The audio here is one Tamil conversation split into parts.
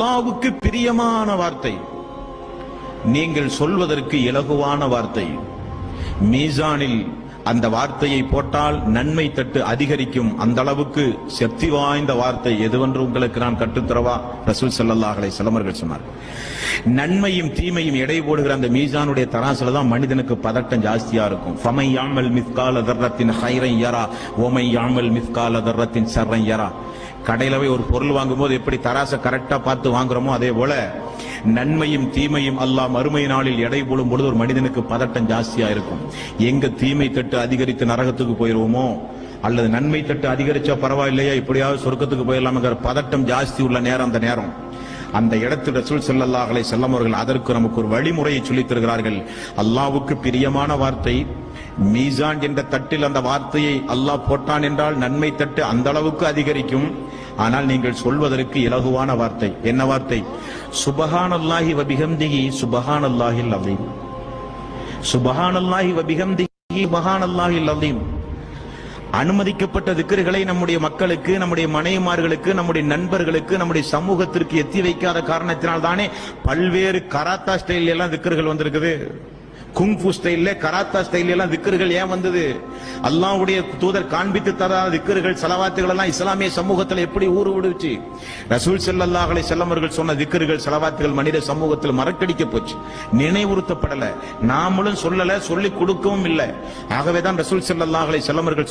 அல்லாவுக்கு பிரியமான வார்த்தை. நீங்கள் சொல்வதற்கு இலகுவான வார்த்தை. மீசானில் அந்த வார்த்தையை போட்டால் நன்மை தட்டு அதிகரிக்கும். அந்த அளவுக்கு சக்தி வாய்ந்த வார்த்தை எதுவென்று உங்களுக்கு நான் கற்றுத்தரவா ரசூல் ஸல்லல்லாஹு அலைஹி சொன்னார். நன்மையும் தீமையும் எடை போடுகிற அந்த மீசானுடைய தராசுல தான் மனிதனுக்கு பதட்டம் ஜாஸ்தியா இருக்கும். ஃபமை யாமல் மிஸ்கால தர்ரத்தின் ஹைரன் யரா ஓமை யாமல் மிஸ்கால தர்ரத்தின் சர்ரன் யரா. கடையில போய் ஒரு பொருள் வாங்கும்போது எப்படி தராசை கரெக்டா பார்த்து வாங்குறோமோ அதே போல நன்மையும் தீமையும் அல்லாஹ் மறுமை நாளில் எடை போடும் பொழுது ஒரு மனிதனுக்கு பதட்டம் ஜாஸ்தியா இருக்கும். எங்க தீமை தட்டு அதிகரித்து நரகத்துக்கு போயிருவோமோ? அல்லது நன்மை தட்டு அதிகரிச்சா பரவாயில்லையா? இப்படியாவது சொர்க்கத்துக்கு போயிடலாமுங்கிற பதட்டம் ஜாஸ்தி உள்ள நேரம் அந்த நேரம். அந்த இடத்துல ரசூல் ஸல்லல்லாஹு அலைஹி அவர்கள் அதற்கு நமக்கு ஒரு வழிமுறையை சொல்லித் தருகிறார்கள். அல்லாவுக்கு பிரியமான வார்த்தை மீசான் என்ற தட்டில் அந்த வார்த்தையை அல்லாஹ் போட்டான் என்றால் நன்மை தட்டு அந்த அளவுக்கு அதிகரிக்கும். ஆனால் நீங்கள் சொல்வதற்கு இலகுவான வார்த்தை. என்ன வார்த்தை? சுபஹானல்லாஹி வபிஹம்திஹி சுபஹானல்லாஹில் அலீம். சுபஹானல்லாஹி வபிஹம்திஹி அல்லாஹில் அவீம் அனுமதிக்கப்பட்ட திக்கர்களை நம்முடைய மக்களுக்கு நம்முடைய மனைவிமார்களுக்கு நம்முடைய நண்பர்களுக்கு நம்முடைய சமூகத்திற்கு எத்தி வைக்காத காரணத்தினால் தானே பல்வேறு கராத்தா ஸ்டைல் எல்லாம் திக்கர்கள் வந்திருக்குது. குங்ஃபு ஸ்டைல்ல கராத்தா ஸ்டைல் எல்லாம் திக்கர்கள் ஏன் வந்தது? அல்லாவுடைய தூதர் காண்பித்து தராத திக்கர்கள் செலவாத்துகள் எல்லாம் இஸ்லாமிய சமூகத்தில் எப்படி ஊறு விடுச்சு? ரசூல் செல்லல்லாஹலை செல்லமர்கள் சொன்ன திக்கர்கள் செலவாத்துகள் மனித சமூகத்தில் மறக்கடிக்க போச்சு. நினைவுறுத்தப்படல. நாமளும் சொல்லல சொல்லி கொடுக்கவும் இல்லை. ஆகவே தான் ரசூல் ஸல்லல்லாஹு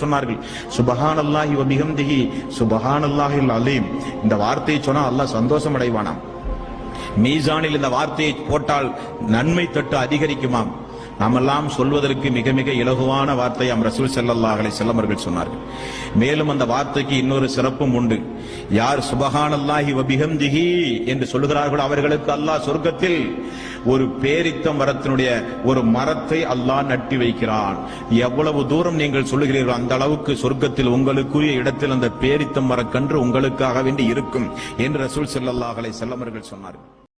சொன்னார்கள் சுபஹான் அவர்கள் சொன்னார்கள் மிகம் திகி சுபஹான் சுபஹானல்லாஹில் அலீம். இந்த வார்த்தையை சொன்னா அல்லாஹ் சந்தோஷம் அடைவானாம் மீசானில் இந்த வார்த்தையை போட்டால் நன்மை தட்டு அதிகரிக்குமாம். நாமெல்லாம் சொல்வதற்கு மிக மிக இலகுவான வார்த்தையாம் ரசூல் ஸல்லல்லாஹு அலைஹி வஸல்லம் அவர்கள் சொன்னார்கள். மேலும் அந்த வார்த்தைக்கு இன்னொரு சிறப்பும் உண்டு. யார் சுபஹானல்லாஹி வ என்று சொல்லுகிறார்களோ அவர்களுக்கு அல்லாஹ் சொர்க்கத்தில் ஒரு பேரித்த மரத்தினுடைய ஒரு மரத்தை அல்லாஹ் நட்டி வைக்கிறான். எவ்வளவு தூரம் நீங்கள் சொல்லுகிறீர்களோ அந்த அளவுக்கு சொர்க்கத்தில் உங்களுக்குரிய இடத்தில் அந்த பேரித்த மரக்கன்று உங்களுக்காக வேண்டி இருக்கும் என்று ரசூல் ஸல்லல்லாஹு அலைஹி வஸல்லம் சொன்னார்கள்.